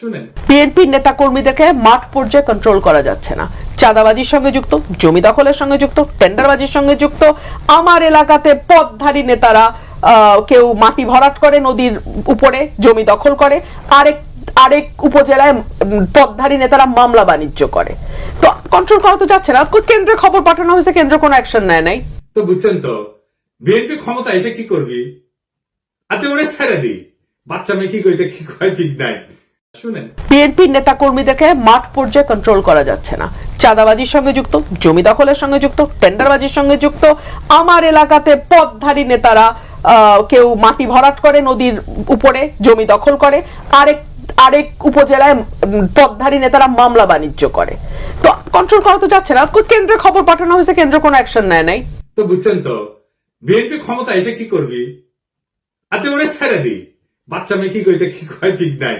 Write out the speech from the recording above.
শুনেন। বিএনপির নেতা কর্মীদেরকে মাঠ পর্যায়ে কন্ট্রোল করা যাচ্ছে না। চাঁদাবাজির সঙ্গে যুক্ত জমি দখলের সঙ্গে যুক্ত টেন্ডারবাজির সঙ্গে যুক্ত আমার এলাকাতে পদধারী নেতারা কেউ মাটি ভরাট করে নদীর উপরে জমি দখল করে আরেক আরেক উপজেলায় পদধারী নেতারা মামলা বাণিজ্য করে। তো কন্ট্রোল করা তো যাচ্ছে না। কেন্দ্রে খবর পাঠানো হয়েছে কেন্দ্র কোনো অ্যাকশন নেয় নাই। তো বুঝছেন তো বিএনপি ক্ষমতা এসে কি করবি? আচ্ছা ওরে ছেড়ে দি। বাচ্চা মেয়ে কি কইতে কি কয় ঠিক নাই। শুনেন। বিএনপির নেতা কর্মীদেরকে মাঠ পর্যায়ে কন্ট্রোল করা যাচ্ছে না। চাঁদাবাজির সঙ্গে যুক্ত জমি দখলের সঙ্গে যুক্ত টেন্ডারবাজির সঙ্গে যুক্ত আমার এলাকাতে পদধারী নেতারা কেউ মাটি ভরাট করে নদীর উপরে জমি দখল করে আরেক আরেক উপজেলায় উম, পদধারী নেতারা মামলা বাণিজ্য করে। তো কন্ট্রোল করা তো যাচ্ছে না। কেন্দ্রে খবর পাঠানো হয়েছে কেন্দ্র কোনো অ্যাকশন নেয় নাই। তো বুঝছেন তো বিএনপি ক্ষমতা এসে কি করবি? আচ্ছা ওরে ছেড়ে দি। বাচ্চা মেয়ে কি কইতে কি কয় ঠিক নাই।